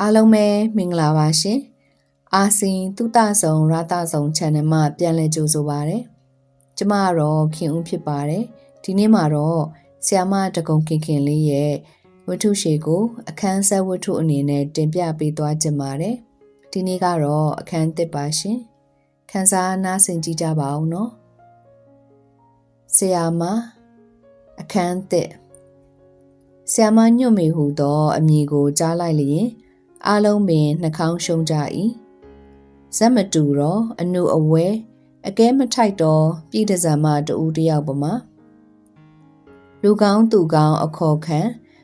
အားလုံးပဲမင်္ဂလာပါရှင်။အာစီတုတဆုံရတဆုံ channel မှာပြန်လည်ကြိုဆိုပါရစေ။ကျမကတော့ခင်ဦးဖြစ်ပါတယ်။ဒီနေ့မှာတော့ဆီယာမတကုံခင်ခင်လေးရဲ့ဝတ္ထုရှည်ကို အခန်းဆက်ဝတ္ထုအနေနဲ့တင်ပြပေးသွားခြင်းပါတယ်။ဒီနေ့ကတော့အခန်းသစ်ပါရှင်။ခန်းစားနားဆင်ကြည့်ကြပါဦးနော်။ဆီယာမအခန်းသစ်ဆီယာမညွတ်မေဟူသောအမည်ကိုကြားလိုက်လျင် အားလုံးပင်နှာခေါင်းရှုံးကြ၏ဇက်မတူတော့အနုအဝဲအကဲမထိုက်တော့ပြည်တစံမတူတယောက်ပမာလူကောင်းသူကောင်းအခေါ်ခံ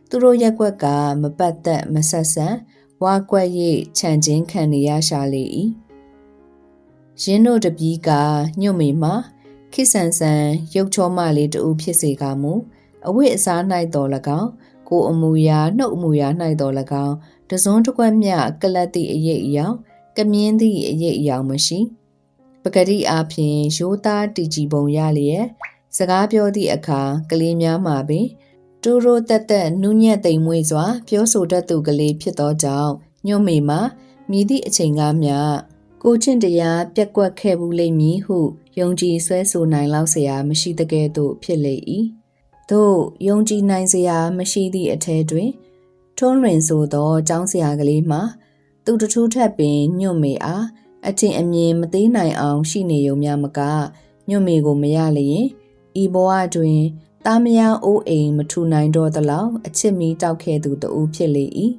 သူတို့ရက်ွက်ကမပတ်သက်မဆက်ဆံဝါကွက်ရိတ်ခြံချင်းခံနေရရှာလေ၏ရင်းတို့တပီးကညွတ်မိမှာခိဆန်ဆန်ရုပ်ချောမလေးတူဖြစ်စေကမူအဝိအစား၌တော်၎င်းကိုအမူအရာနှုတ်အမူအရာ၌တော်၎င်း တစွန်းတစ်ခွက်မြကလတ်သည့်အရေးအယောင်ကမြင်းသည့်အရေးအယောင်မရှိပဂတိအားဖြင့်ရိုးသားတည်ကြည်ပုံရလျက်စကားပြောသည့်အခါကလေးများမှာပင်တူရိုတက်တက်နုညက်သိမ်မွေ့စွာ ပြောဆိုတတ်သူကလေးဖြစ်သောကြောင့်ညွန့်မေမှာမြည်သည့်အချိန်ကားမြကိုချင်းတရားပြက်ကွက်ခဲ့ဘူးလိမ့်မည်ဟုယုံကြည်ဆွဲဆိုနိုင်လောက်เสียမရှိတကယ်သို့ဖြစ်လေ၏သို့ယုံကြည်နိုင်เสียမရှိသည့်အထဲတွင် ထွန်းလွင်ဆိုသောចောင်းဆရာကလေးမှာသူတထူးထက်ပင်ညွတ်မေအားအထင်အမြင်မသေးနိုင်အောင်ရှိနေုံများမကညွတ်မေကိုမရလျင်ဤဘဝတွင်တာမယာအိုးအိမ်မထူနိုင်တော့သလောက်အချစ်မီတောက်ခဲ့သူတူဖြစ်လေ၏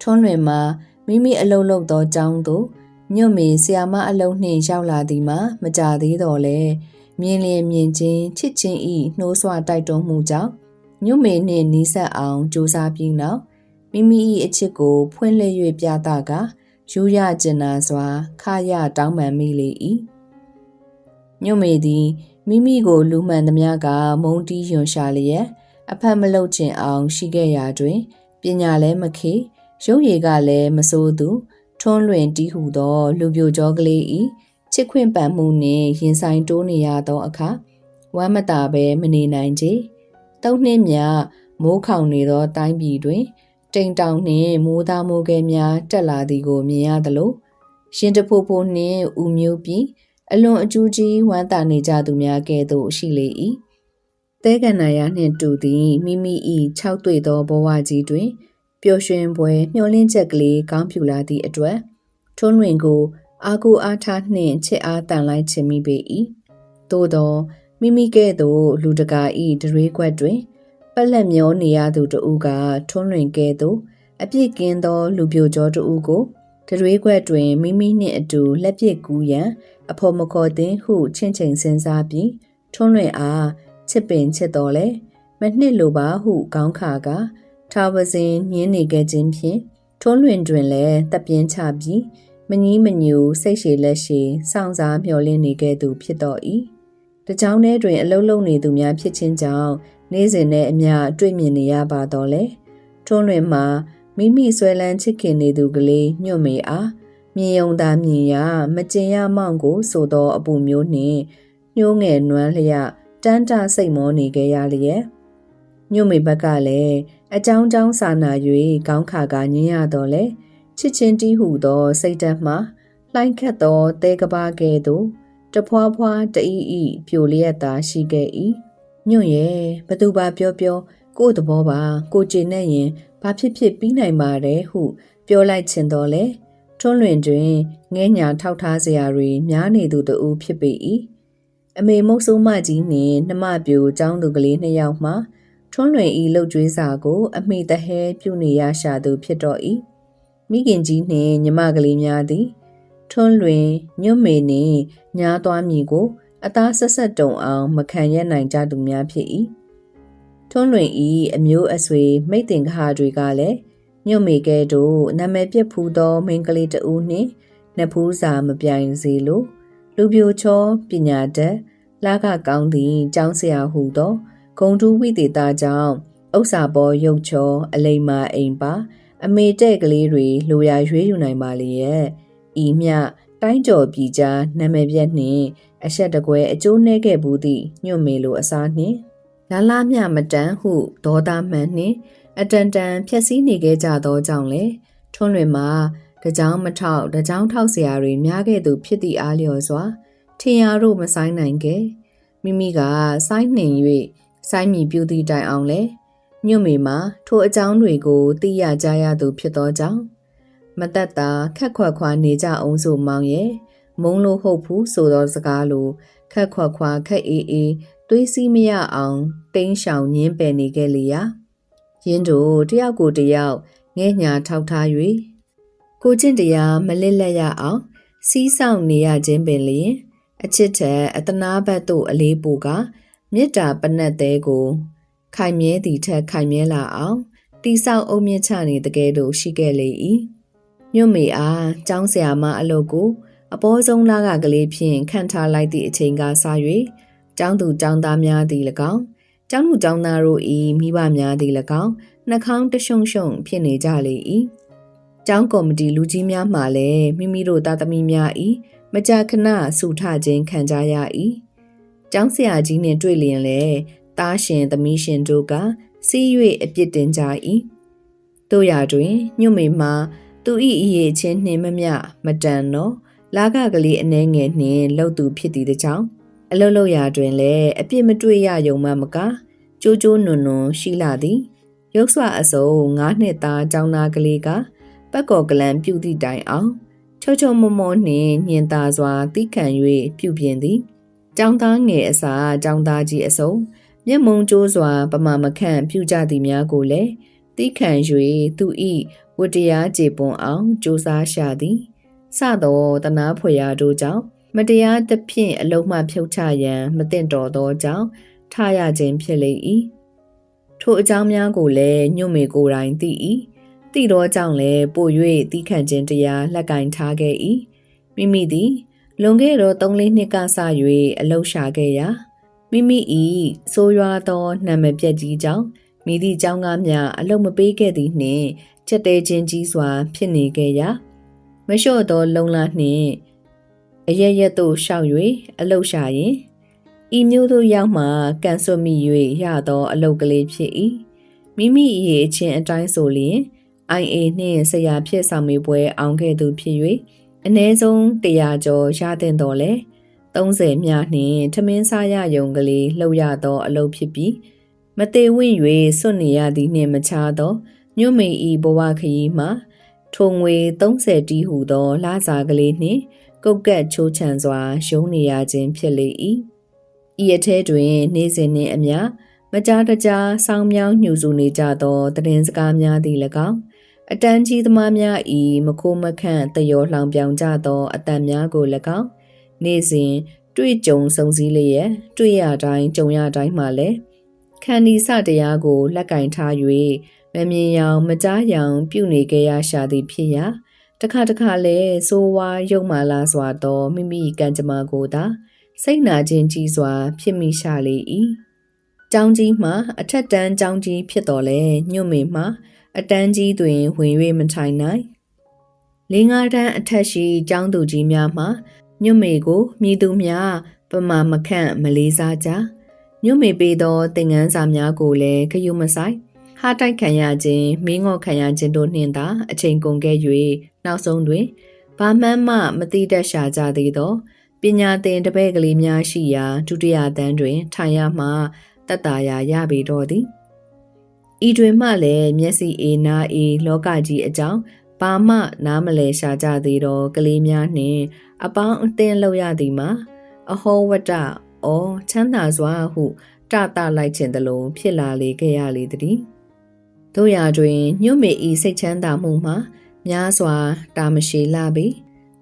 ထွန်းလွင်မှာမိမိအလုတ်လုတ်သောចောင်းသို့ညွတ်မေဆရာမအလုံးနှင့်ရောက်လာသည်မှာမကြသေးတော့လဲမြင်လျင်မြင်ချင်းချစ်ချင်းဤနှိုးဆွတိုက်တွန်းမှုကြောင့်ညွတ်မေနှင့်နီးစပ်အောင်ကြိုးစားပြီးနောက် မိမိ၏အချစ်ကိုဖွင့်လှစ်၍ပြသကယူရကျင်နာစွာခရတောင်းပန်မိလေ၏ညွတ်မေသည်မိမိကိုလူမှန်သမျှကမုံတီးယွန်ရှာလျက်အဖက်မလုတ်ချင်အောင်ရှိခဲ့ရာတွင်ပညာလည်းမခေရုပ်ရည်ကလည်းမစိုးသူထွန်းလွင်တီးဟူသော လူပြိုကြောကလေး၏ချစ်ခွင့်ပန်မှုနှင့်ရင်ဆိုင်တိုးနေရသောအခါဝမ်းမတာပဲမနေနိုင်ကြ။သုံးနှစ်မြမိုးခေါင်နေသောတိုင်းပြည်တွင် တိမ်တောင်နှင့်မိုးသားမိုးကဲများတက်လာသည်ကိုမြင်ရသလိုရှင်တဖိုးဖိုးနှင့်ဥမျိုးပြီးအလွန်အကျူးကြီးဝမ်းသာနေကြသူများကဲ့သို့ရှိလေ၏သဲကန္နာရနှင့်တူသည်မိမိ၏၆တွေ့သောဘဝကြီးတွင်ပျော်ရွှင်ပွဲမျှော်လင့်ချက်ကလေးကောင်းပြူလာသည့်အတွက်ထွန်းလွင်ကိုအာကိုအားထားနှင့်ချစ်အားတန်လိုက်ခြင်းမိပေ၏သို့သောမိမိကဲ့သို့လူတကာ၏ဒရွေးခွက်တွင် ပက်လက်မျောနေရသူတဦးကထွန်းလွင်ကဲသို့အပြစ်ကင်းသော လူပြိုကျော်တဦးကိုတရွေးခွက်တွင်မိမိနှင့်အတူလက်ပစ်ကူးရန်အဖို့မခေါ်သင်းဟုချင့်ချိန်စဉ်းစားပြီးထွန်းလွင်အားချစ်ပင်ချစ်တော်လဲမနှစ်လိုပါဟုကောင်းခါကထာဝစဉ်ညင်းနေခဲ့ခြင်းဖြင့်ထွန်းလွင်တွင်လည်းတပ်ပြင်းချပြီးမငီးမညူစိတ်ရှည်လက်ရှည်စောင့်စားမျှော်လင့်နေခဲ့သူဖြစ်တော်၏တကြောင်ထဲတွင်အလုံးလုံးနေသူများဖြစ်ခြင်းကြောင့် နေ့စဉ်နဲ့အမျှတွေ့မြင်နေရပါတော့လေထွန်းလွင်မှာမိမိဆွဲလန်းချစ်ခင်နေသူကလေးညွတ်မေအားမြင်ယုံသာမြင်ရမကျင်ရမောင်ကိုဆိုသောအပူမျိုးနှင့်ညှိုးငယ်နွမ်းလျက်တန်းတစိတ်မောနေခဲ့ရလျက်ညွတ်မေဘက်ကလည်းအကြောင်းကြောင်းစာနာ၍ကောင်းခါကညင်းရတော့လေချစ်ချင်းတီးဟုသော စိတ်ဓာတ်မှလှိုင်းခတ်သောတဲကဘာကဲ့သို့တဖွာဖွာတအီအီပြိုလျက်သာရှိခဲ့၏ ညွန့်ရဲ့ဘသူပါပြောပြောကို့သဘောပါကိုကျင်နဲ့ရင်ဘာဖြစ်ဖြစ်ပြီးနိုင်ပါတယ်ဟု ပြောလိုက်ချင်တော့လေထွန်းလွင်တွင်ငဲညာထောက်ထားစရာတွေများနေသူတူဖြစ်ပေ၏အမေမုတ်ဆိုးမကြီးနှင့်နှမပြိုចောင်းသူကလေးနှစ်ယောက်မှထွန်းလွင်ဤလှုပ်ကြွေးစာကို အမိတဟဲပြုနေရရှာသူဖြစ်တော့၏မိခင်ကြီးနှင့်ညီမကလေးများသည်ထွန်းလွင်ညွတ်မေနှင့်ညားသွားမည်ကို အသားဆက်ဆက်တုံအောင်မခံရနိုင်ကြသူများဖြစ်၏ထွန်းလွင်ဤအမျိုးအဆွေမိတ်တင်ကဟာတွေကလည်းညွတ်မေကဲတို့နာမည်ပြက်ဖူးသောမိန်းကလေးတဦးနှင့်နဖူးစာမပြိုင်စေလိုလူပြိုချောပညာတတ်လာကကောင်းသည်ကျောင်းဆရာဟုသောဂုံတူးဝိသေတာကြောင့်ဥစ္စာပေါ်ရုပ်ချောအလိမ္မာအိမ်ပါ အမေတဲ့ကလေးတွေလိုရာရွေးယူနိုင်ပါလေရဲ့ဤမြတိုင်းကျော်ပြည်ကြားနာမည်ပြက်နှင့် အဆက်တကွဲအကျိုးနှဲခဲ့ဘူးသည်ညွန့်မေလိုအစားနှင့်လာလာမြမတန်းဟုဒေါသမှန်နှင့် အတန်တန်ဖြက်စီးနေခဲ့ကြသောကြောင့်လည်းထွန်းလွင်မှာတကြောင်မထောက်တကြောင်ထောက်စရာတွေများခဲ့သူဖြစ်သည့်အားလျော်စွာထင်ရတို့မဆိုင်နိုင်ခဲ့မိမိကစိုင်းနှင်၍စိုင်းမိပြူသည့်တိုင်အောင်လဲညွန့်မေမှာထိုအကြောင်းတွေကိုသိရကြရသူဖြစ်သောကြောင့်မတက်တာခက်ခွက်ခွာနေကြအောင်ဆိုမောင်ရဲ့ မုံလို့ဟုတ်ဘူးဆိုသောစကားလိုခက်ခွက်ခွာခက်အေးအေးတွေးစီးမရအောင်တိန်းရှောင်ညင်းပယ်နေခဲ့လေရာရင်းတို့တယောက်ကိုတယောက်ငဲ့ညာထောက်ထား၍ကိုကျင့်တရားမလစ်လက်ရအောင် စီးဆောင်နေရခြင်းပင်လျင်အချစ်ထက်အတနာဘတ်တို့အလေးပိုကမေတ္တာပနတ်သေးကို ခိုင်မြဲသည့်ထက်ခိုင်မြဲလာအောင်တိဆောက်အုံမြင့်ချနေတကယ်တို့ရှိခဲ့လေ၏ညွတ်မေအားចောင်းဆရာမအလုပ်ကို အပေါ်ဆုံးလာကကလေးဖြင့်ခံထားလိုက်သည့်အချိန်ကစ၍ကျောင်းသူကျောင်းသားများသည်၎င်းကျောင်းသူကျောင်းသားတို့၏မိဘများသည်၎င်းနှာခေါင်းတရှုံရှုံဖြစ်နေကြလေ၏ကျောင်းကော်မတီလူကြီးများမှလည်းမိမိတို့သားသမီးများ၏မကြာခဏဆူထခြင်းခံကြရ၏ကျောင်းဆရာကြီးနှင့်တွေ့လျင်လည်းတားရှင်သမီးရှင်တို့ကစီး၍အပြစ်တင်ကြ၏တို့ရာတွင်ညွတ်မေမှာသူ၏အရေးချင်းနှင့်မမျှမတန်တော့ လာကကလေးအနှဲငယ်နှင့်လှုပ်သူဖြစ်သည်တကြောင်အလုတ်လုတ်ရာတွင်လည်းအပြစ်မတွေ့ရယုံမှမကကြိုးကြိုးနွန်နွန်ရှိလာသည်ရုပ်စွာအစုံငါးနှစ်သားចောင်းသားကလေးကပတ်ကော်ကလန်ပြုတ်သည့်တိုင်အောင်ချောချောမောမောနှင့်ညင်သာစွာတိခံ၍ပြုပြင်သည်ចောင်းသားငယ်အစာចောင်းသားကြီးအစုံမျက်မုံကျိုးစွာပမာမခန့်ပြုကြသည်များကိုလည်းတိခံ၍သူ၏ဝတ္တရားကြေပွန်အောင်စူးစားရှာသည် စသောတနာဖွေရာတို့ကြောင့်မတရားသဖြင့်အလုံးမှဖြုတ်ချရန်မသင့်တော်သောကြောင့်ထားရခြင်းဖြစ်လေ၏ထိုအကြောင်းများကိုလည်းညွတ်မေကိုယ်တိုင်သိ၏သိသောကြောင့်လည်းပို၍သိခံခြင်းတရားလက်ကင်ထားခဲ့၏မိမိသည်လွန်ခဲ့သော၃-၄နှစ်ကစ၍အလုရှာခဲ့ရာမိမိ၏ဆိုးရွားသောနာမည်ပြက်ကြီးကြောင့်မိသည့်เจ้าကားများအလုမပေးခဲ့သည်နှင့်ချက်တဲချင်းကြီးစွာဖြစ်နေခဲ့ရာ မလျှော့သောလုံလာနှင့်အရရက်သို့ရှောက်၍အလုရှာရင်ဤမျိုးသို့ရောက်မှကန်ဆွမိ၍ရသော အလုတ်ကလေးဖြစ်၏မိမိ၏အချင်းအတိုင်းဆိုလျင် IA နှင့်ဆရာဖြစ်ဆောင်မေပွဲအောင်ခဲ့သူဖြစ်၍အ ਨੇ ဆုံး100ကျော်ရတဲ့တော်လဲ30မြနှင့်ထမင်းစားရယုံကလေးလှုပ်ရသော အလုပ်ဖြစ်ပြီးမသေးဝင့်၍စွန့်နေရသည်နှင့်မချသောညွမိန်ဤဘဝခရီးမှာ ထုံငွေ30တီးဟုသောလာစာကလေးနှင့်ကုတ်ကက်ချိုးချံစွာရုံးနေရခြင်းဖြစ်လေ၏ဤအထဲတွင် နေစဉ်နှင့်အမျှမကြားတကြားဆောင်းမြောင်းညှူစုနေကြသောတည်င်းစကားများသည်၎င်းအတန်းကြီးသမားများဤမခိုးမခန့်တယောလှောင်ပြောင်ကြသောအတန်များကို၎င်းနေ့စဉ်တွေ့ကြုံစုံစည်းလျက်တွေ့ရတိုင်းကြုံရတိုင်းမှလည်းခန္ဒီစတရားကိုလက်ကင်ထား၍ မမြင်ရောင်မကြားရောင်ပြုနေကြရရှာသည်ဖြစ်ရာတခါတခါလဲစိုးဝါရုပ်မာလာစွာသောမိမိကံကြမ္မာကိုသာစိတ်နာခြင်းကြီးစွာ ဖြစ်မိရှာလေ၏ကျောင်းကြီးမှာအထက်တန်းကျောင်းကြီးဖြစ်တော်လဲညွတ်မေမှာအတန်းကြီးတွင်ဝင်၍မထိုင်နိုင်လင်းငါးတန်းအထက်ရှိကျောင်းသူကြီးများမှာညွတ်မေကိုမြည်သူများပမာမခန့်မလေးစားကြညွတ်မေပေးသောသင်ငန်းစာများကိုလည်းခရုမဆိုင် ဟာတိုက်ခံရခြင်းမင်းငေါခံရခြင်းတို့နှင့်သာအချိန်ကုန်ခဲ့၍နောက်ဆုံးတွင်ဘာမှန်းမှမတိတတ်ရှာကြသေးသောပညာသင်တပည့်ကလေးများရှိရာဒုတိယတန်းတွင်ထိုင်ရမှတတ်တာရာရပေတော့သည်ဤတွင်မှလည်းမျက်စိအေနာအေလောကကြီးအကြောင်းဘာမှနားမလဲရှာကြသေးတော့ကလေးများနှင့် အပေါင်းအသင်းလောက်ရသည်မှာအဟောဝတ္တအောချမ်းသာစွာဟုတတလိုက်ခြင်းတလုံးဖြစ်လာလေခဲ့ရလေသည် တို့ရာတွင်ညွတ်မေဤစိတ်ချမ်းသာမှုမှာများစွာတာမရှိလာပြီ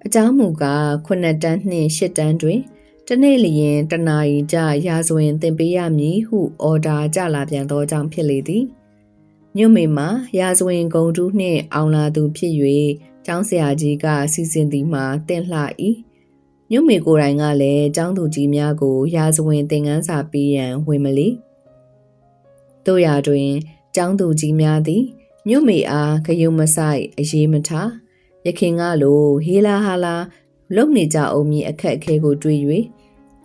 အကြောင်းမူကား9တန်းနှင့်10တန်းတွင်တနေ့လျင်တနာရီကြရာဇဝင်သင်ပေးရမည်ဟုအော်ဒါကြလာပြန်သောကြောင့်ဖြစ်လေသည်ညွတ်မေမှာရာဇဝင်ဂုံတူးနှင့်အောင်လာသူဖြစ်၍ကျောင်းဆရာကြီးကစီစဉ်သည်မှာတင့်လှ၏ညွတ်မေကိုယ်တိုင်ကလည်းကျောင်းသူကြီးများကိုရာဇဝင်သင်ခန်းစာပေးရန်ဝင်မလီတို့ရာတွင် ကျောင်းသူကြီးများသည်ညွတ်မေအားဂယုမဆိုင်အရေးမထားရခင်ကလိုဟေလာဟာလာလုံနေကြအောင်မည်အခက်အခဲကိုတွေး၍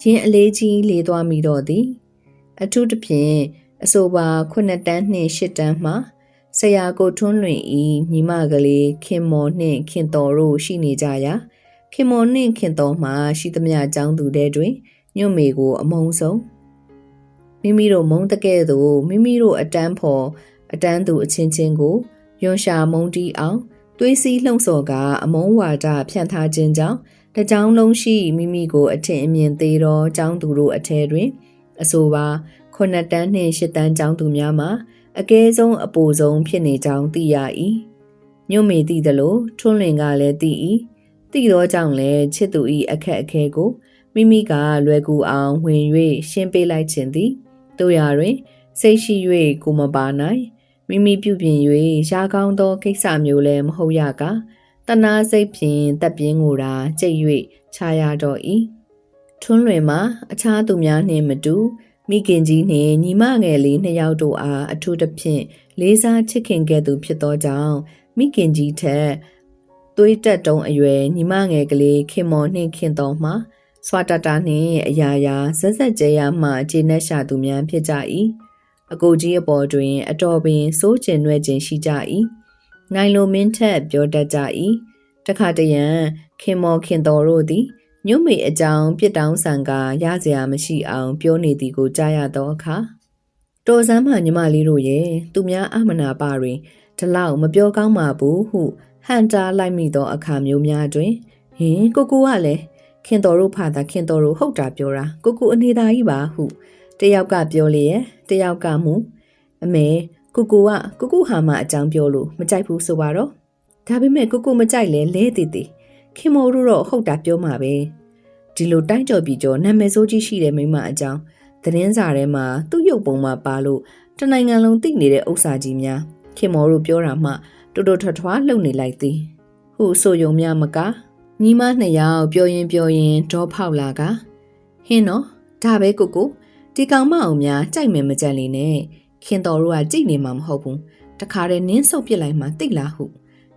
ချင်းအလေးကြီးလေးသွားမိတော့သည် အထူးသဖြင့်အဆိုပါ9တန်းနှင့်10တန်းမှဆရာကိုထွန်းလွင်ဤညီမကလေးခင်မော်နှင့်ခင်တော်တို့ရှိနေကြရာခင်မော်နှင့်ခင်တော်မှရှိသမျှចောင်းသူတဲ့တွင်ညွတ်မေကိုအမုံဆုံး မိမိတို့မုံတကဲ့သို့မိမိတို့အတန်းဖော်အတန်းသူအချင်းချင်းကိုယွန်ရှာမုံတီးအောင်သွေးစည်းလှုံ့ဆော်ကအမုံဝါဒဖြန့်ထားခြင်းကြောင့်တကြောင်လုံးရှိမိမိကိုအထင်အမြင်သေးသောចောင်းသူတို့အထက်တွင်အဆိုပါခုနှစ်တန်းနှင့်ရှစ်တန်းចောင်းသူများမှာအကဲဆုံးအပူဆုံးဖြစ်နေကြောင်းသိရ၏ညွတ်မေသိသလိုထွန်းလင်ကလည်းသိ၏သိသောကြောင့်လည်းချစ်သူ၏အခက်အခဲကိုမိမိကလွယ်ကူအောင်ဝင်၍ရှင်းပေးလိုက်ခြင်းသည် တို့ရာတွင် စိတ်ရှိ၍ကိုမပါနိုင်မိမိပြုပြင်၍ရာကောင်းသောကိစ္စမျိုးလည်းမဟုတ်ရကတနာစိတ်ဖြင့်တပ်ပြင်းကိုသာကြိတ်၍ခြားရတော့၏ထွန်းလွင်မှာအခြားသူများနှင့်မတူမိခင်ကြီးနှင့်ညီမငယ်လေးနှစ်ယောက်တို့အားအထူးသဖြင့်လေးစားချစ်ခင်ခဲ့သူဖြစ်သောကြောင့်မိခင်ကြီးထက်သွေးတက်တုံးအရွယ်ညီမငယ်ကလေးခင်မော်နှင့်ခင်တော်မှာ စွာတတာနှင့်အရာရာဇက်ဇက်ကြဲရမှခြေနှက်ရှာသူများဖြစ်ကြ၏အကိုကြီးအပေါ်တွင် အတော်ပင်စိုးကျင်နွဲ့ခြင်းရှိကြ၏နိုင်လိုမင်းထက်ပြောတတ်ကြ၏တခါတရံခင်မော်ခင်တော်တို့သည်ညွတ်မေအကြောင်းပြစ်တောင်းဆန်ကရစရာမရှိအောင်ပြောနေသည်ကိုကြားရသောအခါတော်စမ်းမှညီမလေးတို့ရဲ့သူများအမနာပါတွင်ဒီလောက်မပြောကောင်းပါဘူးဟုဟန်တာလိုက်မိသောအခါမျိုးများတွင်ဟင်ကိုကူကလည်း ခင်တော်တို့ဖာသာခင်တော်တို့ဟုတ်တာပြောတာကိုကူအနေသာကြီးပါဟုတယောက်ကပြောလေရဲ့တယောက်ကမူအမေကိုကူကကိုကူဟာမအကြောင်းပြောလို့မကြိုက်ဘူးဆိုပါတော့ဒါပေမဲ့ကိုကူမကြိုက်လဲလဲတည်တည်ခင်မော်တို့တော့ဟုတ်တာပြောမှာပဲဒီလိုတိုင်းကြော်ပြီးကြော်နာမည်ဆိုးကြီးရှိတဲ့မိမအကြောင်းသတင်းစာထဲမှာသူ့ရုပ်ပုံမှာပါလို့တနိုင်ငံလုံးသိနေတဲ့ဥစ္စာကြီးများခင်မော်တို့ပြောတာမှတူတူထွထွားလှုပ်နေလိုက်သည်ဟုဆိုယုံများမက ညီမနှစ်ယောက်ပြောရင်ပြောရင်ဒေါဖောက်လာကဟင်းနော်ဒါပဲကိုကိုဒီကောင်မအောင်များကြိုက်မယ်မကြက်လေးနဲ့ခင်တော်တို့ကကြိတ်နေမှာမဟုတ်ဘူးတခါတည်းနင်းဆုပ်ပစ်လိုက်မှတိတ်လားဟု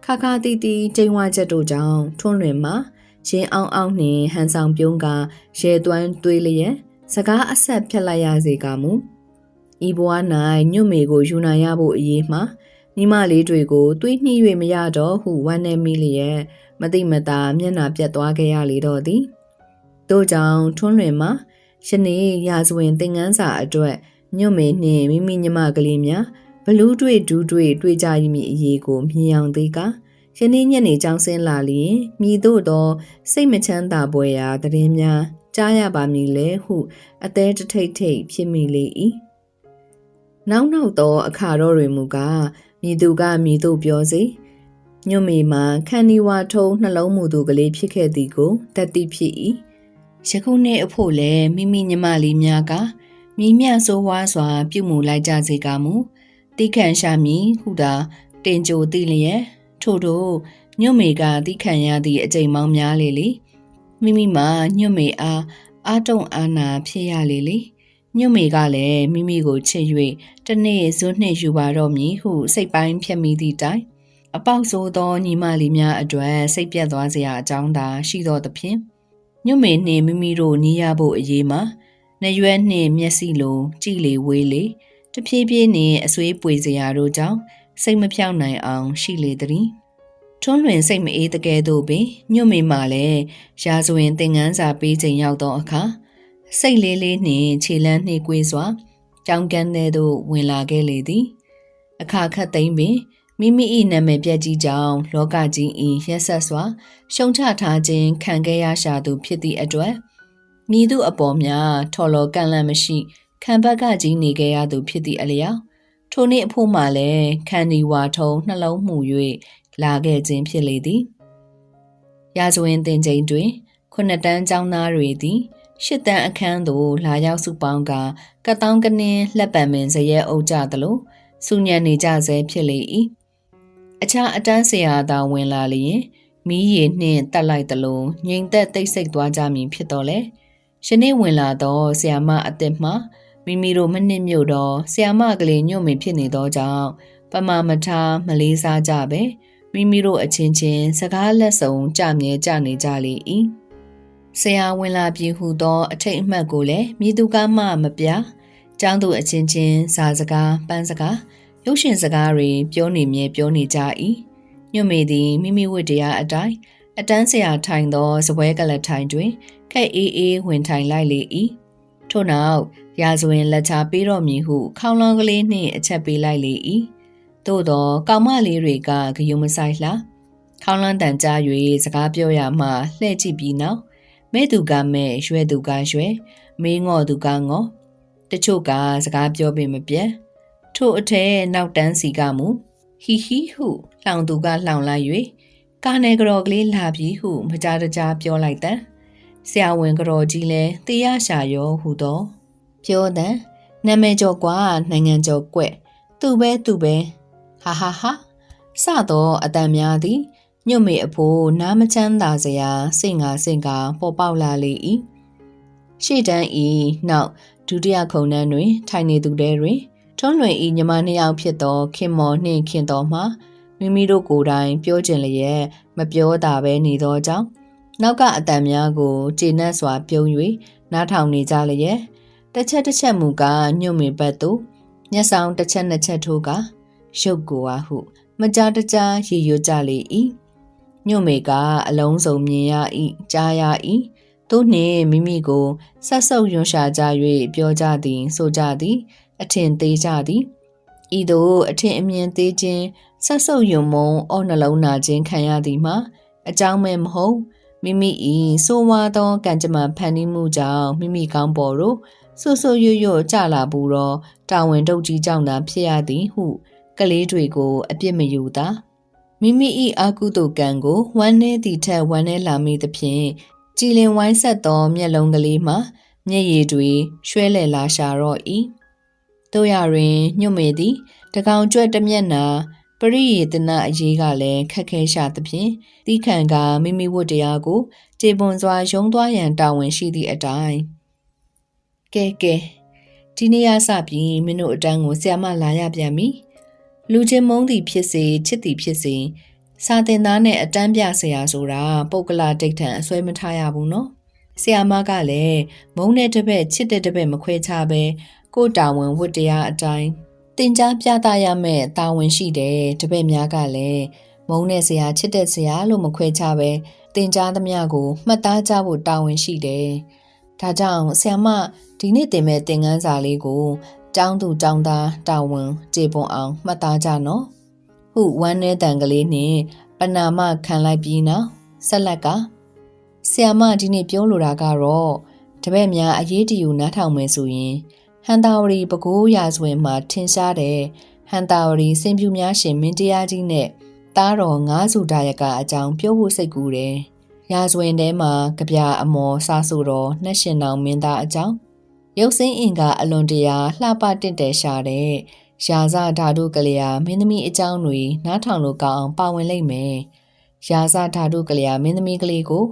ခါခါတီတီကျိန်ဝါချက်တို့ကြောင့်ထွန်းလွင်မှာရင်အောင်အောင်နှင့်ဟန်ဆောင်ပြုံးကရဲသွမ်းသွေးလျက်စကားအဆက်ဖြတ်လိုက်ရစေကမူဤဘဝ၌ညွတ်မေကိုယူနိုင်ရဖို့အရေးမှာ ညီမလေးတွေကိုသွေးနှီး၍မရတော့ဟုဝမ်းနေမိလျက်မသိမသာမျက်နှာပြတ်သွားခဲ့ရလေတော့သည်တို့ကြောင့်ထွန်းလွင်မှာယနေ့ရာဇဝင်သင်ငန်းစာအတွက်ညွတ်မေနှင့်မိမိညီမကလေးများဘလူးတွေ့ဒူးတွေ့တွေ့ကြရမည်အရေးကိုမြင်အောင်သေးကယနေ့ညနေကြောင်းဆင်းလာလျင်မိတို့သောစိတ်မချမ်းသာပွဲရာသတင်းများကြားရပါမည်လေဟု အသေးတထိတ်ထိတ်ဖြစ်မိလေ၏နောက်နောက်သောအခါတော်တွေမူကား မိသူကမိတို့ပြောစေညွတ်မေမှာခန္ဒီဝါထုံးနှလုံးမူသူကလေးဖြစ်ခဲ့သည်ကိုတတိဖြစ်၏ယခုနှစ်အဖို့လည်းမိမိညီမလေးများကမိမြဆိုးဝါးစွာ ပြုမှုလိုက်ကြစေကမူတိခန့်ရှာမည်ဟုသာတင်ကြိုသိလျက်ထို့သောညွတ်မေကသိခံရသည့်အကြိမ်မောင်းများလေလေမိမိမှာညွတ်မေအားအာတုံအာနာဖြစ်ရလေလေ ညွတ်မေကလည်းမိမိကိုချစ်၍တနေ့ဇွတ်နှစ်ယူပါတော့မည်ဟုစိတ်ပိုင်းဖြတ်မိသည့်တိုင်အပေါက်ဆိုးသောညီမလေးများအတွက်စိတ်ပြတ်သွားစရာအကြောင်းသာရှိသောသဖြင့်ညွတ်မေနှင့်မိမိတို့နီးရဖို့အရေးမှာနှရွက်နှင့်မျက်စိလိုကြည်လေဝေးလေတဖြည်းဖြည်းနှင့်အဆွေးပွေစရာတို့ကြောင့်စိတ်မဖြောင့်နိုင်အောင်ရှိလေသည်ထွန်းလွင်စိတ်မအေးတကယ်တော့ပင်ညွတ်မိမှလည်းရာဇဝင်သင်ငန်းစာပေးချိန်ရောက်သောအခါ စိတ်လေးလေးနှင့်ခြေလန်းနှိကွေးစွာကြောင်ကန်းထဲသို့ဝင်လာခဲ့လေသည် အခါခတ်သိမ့်ပင်မိမိ၏နာမည်ပြက်ကြီးကြောင့်လောကကြီး၏ရက်ဆက်စွာ ရှုံချထားခြင်းခံခဲ့ရရှာသူဖြစ်သည့်အတွက်မိသူအပေါ်များထော်လော်ကန့်လန့်မရှိခံဘက်ကကြီးနေခဲ့ရသူဖြစ်သည့်အလျောက်ထိုနေ့အဖို့မှလည်းခန္ဒီဝါထုံနှလုံးမှု၍လာခဲ့ခြင်းဖြစ်လေသည်ရာဇဝင်တင်ချိန်တွင်ခုနှစ်တန်းကျောင်းသားတွေသည် ရှစ်တန်းအခန်းသို့လာရောက်စုပေါင်းကကတောင်းကနင်းလက်ပံပင်ဇရဲအုပ်ကြသလိုစုညံနေကြဆဲဖြစ်လေ၏အခြားအတန်းဆရာသာဝင်လာလျင်မီးရည်နှင့်တက်လိုက်သလိုငြိမ်သက်တိတ်ဆိတ်သွားကြမည်ဖြစ်တော်လဲယနေ့ဝင်လာသောဆရာမအစ်စ်မှမိမိတို့မနစ်မြို့တော့ဆရာမကလေးညွတ်မင်ဖြစ်နေသောကြောင့်ပမာမထားမလေးစားကြပဲမိမိတို့အချင်းချင်းစကားလက်စုံကြမြဲကြနေကြလေ၏ ဆရာဝင်လာပြီဟုသော အထိတ်အမှတ်ကိုလည်းမိသူကမှမပြကျောင်းသူအချင်းချင်းစာစကားပန်းစကားရုပ်ရှင်စကားတွေပြောနေမြဲပြောနေကြ၏ညွတ်မေသည်မိမိဝတ္တရားအတိုင်းအတန်းဆရာထိုင်သောစပွဲကလထိုင်တွင်ခက်အေးအေးဝင်ထိုင်လိုက်လေ၏ထို့နောက်ရာဇဝင်လက်ချပေးတော်မူဟုခေါင်းလောင်းကလေးနှင့်အချက်ပေးလိုက်လေ၏သို့သောကောင်မလေးတွေကဂယုံမဆိုင်လှခေါင်းလန်းတန်ကြား၍စကားပြောရမှလှဲ့ကြည့်ပြီးနောက် မဲ့သူကမဲ့ရွယ်သူကရွယ်မေးငေါ်သူကငေါ်တချို့ကစကားပြောပေမပြတ်ထို့အထက်နောက်တန်းစီကမူဟီဟီဟုလှောင်သူကလှောင်လိုက်၍ကာနယ်ကတော်ကလေးလာပြီဟုမကြတကြားပြောလိုက်တဲ့ဆရာဝန်ကတော်ကြီးလဲတေးရရှာရောဟုတော့ပြောတဲ့နာမည်ကျော်ကွာနိုင်ငံကျော်ကွက် သူပဲသူပဲဟာဟာဟာစတော့အတန်များသည် ညွတ်မေအဖိုးနားမချမ်းသာစရာစိတ်ငါစိတ်ကပေါ်ပေါက်လာလေ၏ရှေ့တန်းဤနောက်ဒုတိယခုံနှန်းတွင် ထိုင်နေသူတဲတွင်ထွန်းလွင်ဤညီမနှစ်ယောက်ဖြစ်သောခင်မော်နှင့်ခင်တော်မှာမိမိတို့ကိုယ်တိုင်ပြောကျင်လျက်မပြောတာပဲနေသောကြောင့်နောက်ကအတန်များကိုကျေနပ်စွာပြုံး၍နားထောင်နေကြလျက်တစ်ချက်တစ်ချက်မူကညွတ်မေဘတ်သို့မျက်ဆောင်တစ်ချက်နှစ်ချက်ထိုးကရုပ်ကိုအားဟု မကြတကြားရည်ရွကြလေ၏ ညွတ်မေကအလုံးစုံမြင်ရ၏ကြားရ၏သူနှင့်မိမိကိုဆက်ဆုပ်ယွန်ရှာကြ၍ပြောကြသည်ဆိုကြသည် အထင်သေးကြသည်ဤသို့အထင်အမြင်သေးခြင်းဆက်ဆုပ်ယွန်မုံအော်နှလုံးနာခြင်းခံရသည်မှာအကြောင်းမဲ့မဟုတ်မိမိ၏ဆိုဝါသောကံကြမ္မာဖန်တီးမှုကြောင့်မိမိကောင်းပေါ်သို့ဆွဆွရွရွကြလာဘူးတော့တာဝန်တုပ်ကြီးကြောင့်သာဖြစ်ရသည်ဟု ကလေးတွေကို အပြစ်မယူသာ မိမိ၏အာကုသိုကံကိုဝမ်းနည်းသည့်ထက်ဝမ်းနည်းလာမိသဖြင့်ကြည်လင်ဝိုင်းဆက်သောမျက်လုံးကလေးမှာမျက်ရည်တွေရွှဲလဲလာရှာတော့၏တို့ရတွင်ညွတ်မေသည်တကောင်ကျွဲ့တမျက်နာပရိယေတနာအရေးကလည်းခက်ခဲရှာသဖြင့်တီးခံကမိမိဝတ်တရားကိုကျေပွန်စွာရုံးသွားရန်တာဝန်ရှိသည့်အတိုင်းကဲကဲဒီနေ့ရစပြီးမင်းတို့အတန်းကိုဆ iam လာရပြန်ပြီ လူချင်းမုန်းသည်ဖြစ်စေချစ်သည်ဖြစ်စေစာတင်သားနဲ့အတန်းပြဆရာဆိုတာပုတ်ကလာဒိတ်ထန်အစွဲမထားရဘူးနော်ဆရာမကလည်းမုန်းတဲ့တစ်ပက်ချစ်တဲ့တစ်ပက်မခွဲခြားပဲကိုတာဝန်ဝတ်တရားအတိုင်းတင် जा ပြသရမယ့်တာဝန်ရှိတယ်တပည့်များကလည်းမုန်းတဲ့ဆရာချစ်တဲ့ဆရာလို့မခွဲခြားပဲတင် जा သမျှကိုမှတ်သားကြဖို့တာဝန်ရှိတယ်ဒါကြောင့်ဆ iam ဒီနေ့တင်မဲ့သင်ခန်းစာလေးကို ကျောင်းသူကျောင်းသားတာဝန်ကြေပွန်အောင်မှတ်သားကြနော်ဟုဝမ်းနဲ့တန်ကလေးနဲ့ပနာမခံလိုက်ပြီးနောက်ဆက်လက်ကဆ iam ဒီနေ့ပြောလိုတာကတော့တပည့်များအရေးတယူနားထောင်မယ်ဆိုရင်ဟန်တာဝရီပကိုးရာဇဝင်မှာထင်ရှားတဲ့ဟန်တာဝရီစင်ပြူများရှင်မင်းတရားကြီးနဲ့တားတော်ငါးစုဒါယကအကြောင်းပြောဖို့စိတ်ကူးတယ်။ရာဇဝင်ထဲမှာကြပြအမော်စားဆိုတော်နှက်ရှင်တော်မင်းသားအကြောင်း ရုပ်စင်းအင်ကအလွန်တရာလှပတင့်တယ်ရှာတဲ့ရာဇဓာတုကလျာမင်းသမီးအကြောင်းတွေနားထောင်လို့ကောင်းအောင်ပါဝင်လိမ့်မယ်။ရာဇဓာတုကလျာမင်းသမီးကလေးကို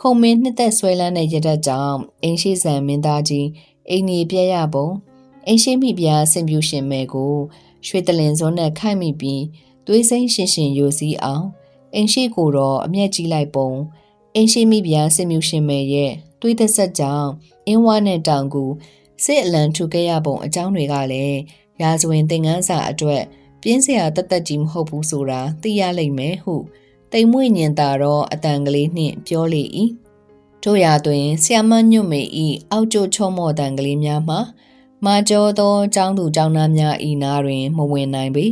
ခုံမင်းနှစ်သက်ဆွဲလန်းတဲ့ရတဲ့ကြောင့်အင်းရှိဆန်မင်းသားကြီးအိမ်ကြီးပြဲရပုံအိမ်ရှိမိပြားဆင်ပြူရှင်မဲကိုရွှေတလင်စုံနဲ့ခိုက်မိပြီးသွေးစိမ့်ရှင်ရှင်ယိုစီးအောင်အိမ်ရှိကိုတော့အမျက်ကြီးလိုက်ပုံ အိမ်ရှိမိပြားဆင်ပြူရှင်မဲရဲ့သွေးသက်ဆက်ကြောင့်အင်းဝါနဲ့တောင်ကူစစ်အလံထူခဲ့ရပုံအကြောင်းတွေကလည်းရာဇဝင်သင်ခန်းစာအတွက်ပြင်းစရာတသက်ကြီးမဟုတ်ဘူးဆိုတာသိရလိမ့်မယ်ဟုတိမ်မွေ့ညင်တာတော့အတန်ကလေးနှင့်ပြောလေ၏တို့ရာတွင်ဆီယမညွတ်မေဤအောက်ကျချုံမော်တန်ကလေးများမှာမာကျော်သောចောင်းသူចောင်းသားများဤနာတွင်မဝင်နိုင်ပေ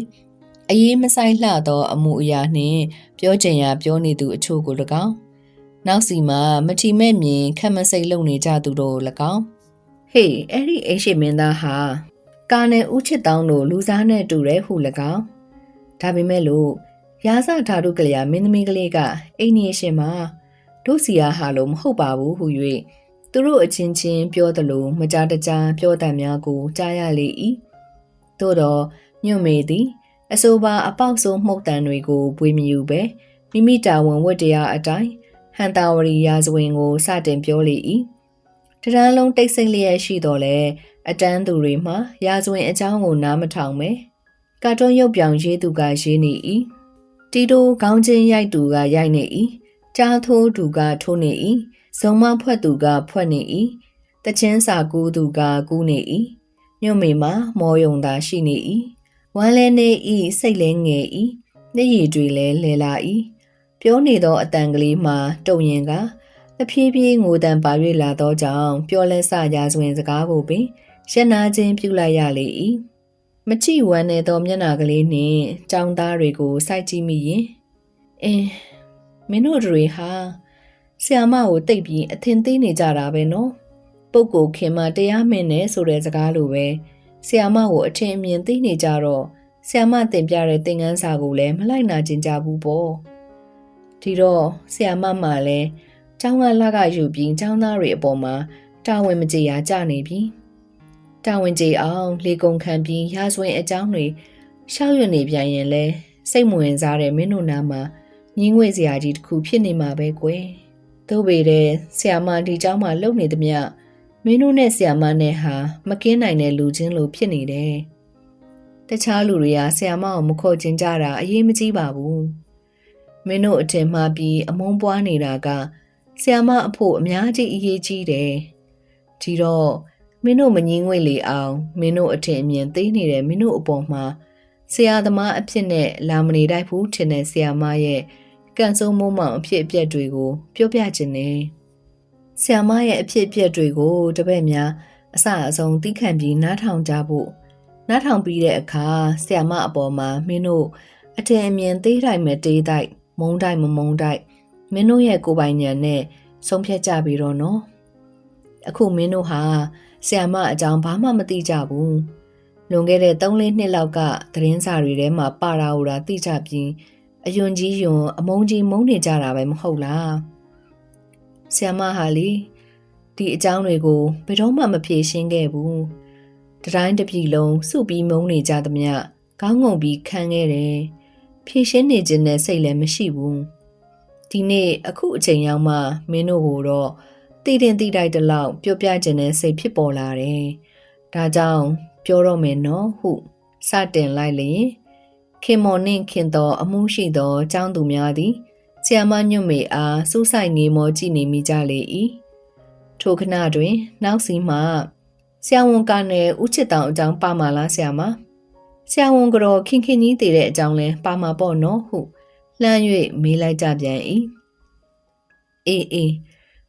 အရေးမဆိုင်လှသောအမှုအရာနှင့်ပြောကျင်ရာပြောနေသူအချို့ကို၎င်း နောက်စီမှာမထီမဲ့မြင်ခက်မစိတ်လုံနေကြသူတို့၎င်းဟေးအဲ့ဒီအိရှိမင်းသားဟာကာနယ်ဦးချစ်တောင်းတို့လူစားနဲ့တူတယ်ဟု၎င်းဒါပေမဲ့လို့ရာဇဓာတုကလေးမင်းသမီးကလေးကအိမ်နေရှင်မှာတို့စီယာဟာလို့မဟုတ်ပါဘူးဟု၍သူတို့အချင်းချင်းပြောသလိုမကြားတကြားပြောတတ်များကိုကြားရလေ၏သို့တော့ညွန့်မေသည်အဆိုပါအပေါက်ဆိုးမှုတ်တန်တွေကိုပွေးမယူပဲမိမိတာဝန်ဝတ္တရားအတိုင်း ဟန်တာဝရီရာဇဝင်ကိုစတင်ပြောလေ၏တရန်လုံးတိတ်ဆိတ်လျက်ရှိတော်လဲအတန်းသူတွေမှရာဇဝင်အကြောင်းကိုနားမထောင်ပဲကာတွန်းရုပ်ပြောင်ရေးသူကရေးနေ၏တီတိုခေါင်းချင်းရိုက်သူကရိုက်နေ၏ကြားထိုးသူကထိုးနေ၏ဇုံမဖွဲ့သူကဖွဲ့နေ၏တချင်းစာကူးသူကကူးနေ၏ညွန့်မေမှာမောယုံသာရှိနေ၏ဝမ်းလဲနေဤစိတ်လဲငယ်ဤမျက်ရည်တွေလဲလဲလာဤ ပြောနေသောအတန်ကလေးမှာတုံရင်ကတဖြည်းဖြည်းငိုတန်ပါ၍လာသောကြောင့်ပြောလဲဆရာစွင်စကားကိုပင်ရှက်နာခြင်းပြုလိုက်ရလေ၏မချိဝမ်းနေသောမျက်နာကလေးနှင့်ចောင်းသားတွေကိုစိုက်ကြည့်မိရင်အင်းမင်းတို့တွေဟာဆ iam မကိုတိတ်ပြီးအထင်သေးနေကြတာပဲနော်ပုပ်ကိုခင်မတရားမင်းနဲ့ဆိုတဲ့စကားလိုပဲဆ iam မကိုအထင်အမြင်သိနေကြတော့ဆ iam မတင်ပြတဲ့သင်ခန်းစာကိုလည်းမလိုက်နာကျင်ကြဘူးပေါ့ ဒီတော့ဆ iam မမှလည်းကျောင်းကလကယူပြီးကျောင်းသားတွေအပေါ်မှာတာဝန်မကြေရာကြနေပြီတာဝန်ကြေအောင်လေကုန်ခံပြီးရာဇဝင်အကြောင်းတွေရှောက်ရွံ့နေပြန်ရင်လဲစိတ်မဝင်စားတဲ့မင်းတို့နာမှာညင်းငွေစရာကြီးတစ်ခုဖြစ်နေမှာပဲကွယ်တို့ပေတဲ့ဆ iam မဒီเจ้าမှာလုံနေသမျှမင်းတို့နဲ့ဆ iam မနဲ့ဟာမကင်းနိုင်တဲ့လူချင်းလိုဖြစ်နေတယ်တခြားလူတွေကဆ iam မကိုမခေါ်ချင်ကြတာအရေးမကြီးပါဘူး မင်းတို့အထင်မှားပြီးအမုန်းပွားနေတာကဆ iam မအဖို့အများကြီးအရေးကြီးတယ်ဒီတော့မင်းတို့မငင်းငွေလေအောင်မင်းတို့အထင်အမြင်သိနေတဲ့မင်းတို့အပေါ်မှာဆရာသမားအဖြစ်နဲ့လာမနေတိုက်ဘူးထင်တဲ့ဆရာမရဲ့ကန်ဆုံးမိုးမောင်အဖြစ်အပျက်တွေကို ပြောပြခြင်းနဲ့ဆရာမရဲ့အဖြစ်အပျက်တွေကိုတပည့်များအစအဆုံးသိခံပြီးနားထောင်ကြဖို့နားထောင်ပြီးတဲ့အခါဆရာမအပေါ်မှာမင်းတို့အထင်အမြင်သေးတိုင်းမတေးတိုင်း မုံတိုင်းမမုံတိုင်းမင်းတို့ရဲ့ကိုယ်ပိုင်ဉာဏ်နဲ့ဆုံးဖြတ်ကြပြီးတော့နော်အခုမင်းတို့ဟာဆရာမအကြောင်းဘာမှမသိကြဘူးလွန်ခဲ့တဲ့3-4နှစ်လောက်ကသတင်းစာတွေထဲမှာပါတာဟိုတာသိကြပြီးအယွန်ကြီးယွန်အမုန်းကြီးမုန်းနေကြတာပဲမဟုတ်လားဆ iam မဟာလေဒီအကြောင်းတွေကိုဘယ်တော့မှမဖြေရှင်းခဲ့ဘူးတတိုင်းတစ်ပြည်လုံးစုပြီးမုန်းနေကြသမျှကောင်းငုံပြီးခံခဲ့တယ် ဖြေရှင်းနေခြင်းနဲ့စိတ်လည်းမရှိဘူးဒီနေ့အခုအချိန်ရောက်မှမင်းတို့ကိုတော့တည်တင်တည်တိုက်တလောက်ပြောပြခြင်းနဲ့စိတ်ဖြစ်ပေါ်လာတယ်ဒါကြောင့်ပြောတော့မယ်နော်ဟုစတင်လိုက်လျင်ခင်မော်နှင့်ခင်တော်အမှုရှိသောចောင်းသူများသည်ဆီယမညွတ်မေအားစူးဆိုင်ငေမောကြည့်နေမိကြလေ၏ထိုခဏတွင် နောက်စီမှဆရာဝန်ကနယ်ဥချစ်တောင်အကြောင်းပါမာလားဆရာမ ဆရာဝန်ကတော့ခင်ခင်ကြီးတည်တဲ့အကြောင်းလဲပါမာပေါ့နော်ဟုလှမ်း၍မေးလိုက်ကြပြန်၏အေးအေး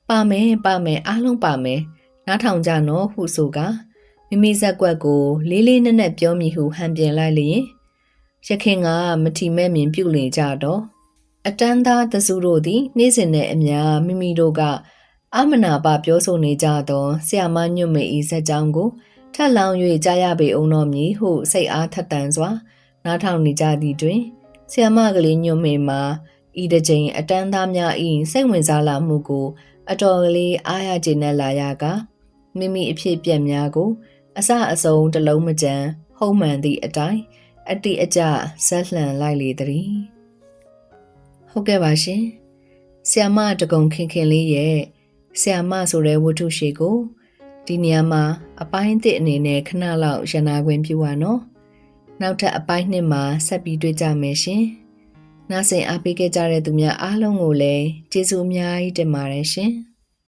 ပါမယ်ပါမယ်အားလုံးပါမယ်နားထောင်ကြနော်ဟုဆိုကမိမိဇက်ကွက်ကိုလေးလေးနက်နက်ပြောမိဟုဟန်ပြင်လိုက်လျင်ရခင်ကမထီမဲ့မြင်ပြုတ်လေကြတော့အတန်းသားတစုတို့သည် နေ့စဉ်နဲ့အမျှမိမိတို့ကအမနာပါပြောဆိုနေကြသောဆရာမညွတ်မေဤဇက်ကြောင်းကို ထက်လောင်း၍ကြားရပေအောင်တော်မည်ဟုစိတ်အားထက်သန်စွာ နားထောင်နေကြသည်တွင်ဆရာမကလေးညွတ်မေမှာဤတစ်ချိန်အတန်းသားများဤစိတ်ဝင်စားလာမှုကို အတော်ကလေးအားရကျေနပ်လာရကမိမိအဖြစ်ပြက်များကို အစအဆုံးတလုံးမကြံဟုံးမှန်သည့်အတိုင်းအတိအကျဇက်လှန်လိုက်လေသည်ဟုတ်ကဲ့ပါရှင်ဆီယမတကုံခင်ခင်လေးရဲ့ဆီယမဆိုတဲ့ဝတ္ထုရှိကို ဒီနေရာမှာအပိုင်းအသစ်အနေနဲ့ခဏလောက်ရနာခွင့်ပြုပါနော်နောက်ထပ်အပိုင်းနှစ်မှာဆက်ပြီးတွေ့ကြမယ်ရှင်နားဆင်အားပေးခဲ့ကြတဲ့သူများအားလုံးကိုလည်းကျေးဇူးအများကြီးတင်ပါတယ်ရှင်